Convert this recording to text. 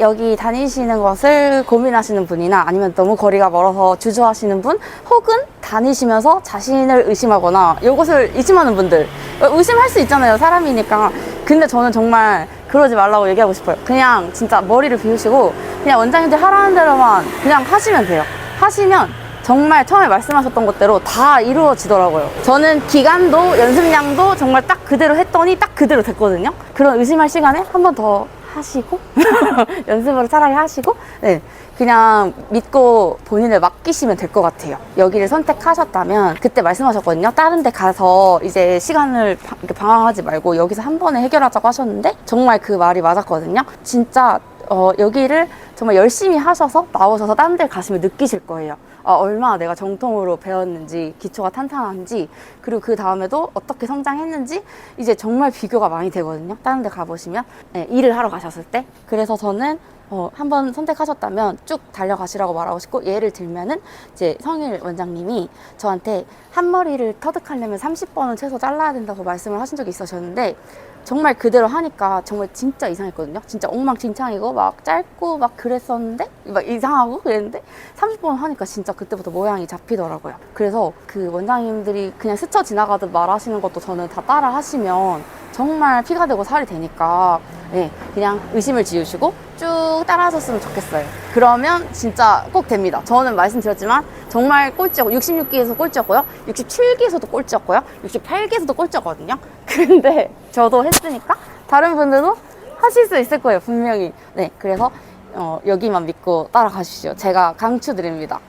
여기 다니시는 것을 고민하시는 분이나 아니면 너무 거리가 멀어서 주저하시는 분 혹은 다니시면서 자신을 의심하거나 이것을 의심하는 분들 의심할 수 있잖아요 사람이니까 근데 저는 정말 그러지 말라고 얘기하고 싶어요 그냥 진짜 머리를 비우시고 그냥 원장님들 하라는 대로만 그냥 하시면 돼요 하시면 정말 처음에 말씀하셨던 것대로 다 이루어지더라고요. 저는 기간도 연습량도 정말 딱 그대로 했더니 딱 그대로 됐거든요. 그런 의심할 시간에 한 번 더 하시고 연습을 차라리 하시고 네 그냥 믿고 본인을 맡기시면 될 것 같아요. 여기를 선택하셨다면 그때 말씀하셨거든요. 다른 데 가서 이제 시간을 바- 이렇게 방황하지 말고 여기서 한 번에 해결하자고 하셨는데 정말 그 말이 맞았거든요. 진짜 어, 여기를 정말 열심히 하셔서 나오셔서 다른 데 가시면 느끼실 거예요. 아, 얼마나 내가 정통으로 배웠는지, 기초가 탄탄한지, 그리고 그 다음에도 어떻게 성장했는지, 이제 정말 비교가 많이 되거든요. 다른 데 가보시면. 네, 일을 하러 가셨을 때. 그래서 저는 어, 한번 선택하셨다면 쭉 달려가시라고 말하고 싶고, 예를 들면은, 이제 성일 원장님이 저한테 한 머리를 터득하려면 30번은 최소 잘라야 된다고 말씀을 하신 적이 있으셨는데, 정말 그대로 하니까 정말 진짜 이상했거든요. 진짜 엉망진창이고 막 짧고 막 그랬었는데 막 이상하고 그랬는데 30번 하니까 진짜 그때부터 모양이 잡히더라고요. 그래서 그 원장님들이 그냥 스쳐 지나가듯 말하시는 것도 저는 다 따라 하시면 정말 피가 되고 살이 되니까 네, 그냥 의심을 지우시고 쭉 따라하셨으면 좋겠어요. 그러면 진짜 꼭 됩니다. 저는 말씀드렸지만 정말 꼴찌였고 66기에서 꼴찌였고요. 67기에서도 꼴찌였고요. 68기에서도 꼴찌였거든요. 근데 저도 했으니까 다른 분들도 하실 수 있을 거예요. 분명히. 네, 그래서 어, 여기만 믿고 따라가십시오. 제가 강추드립니다.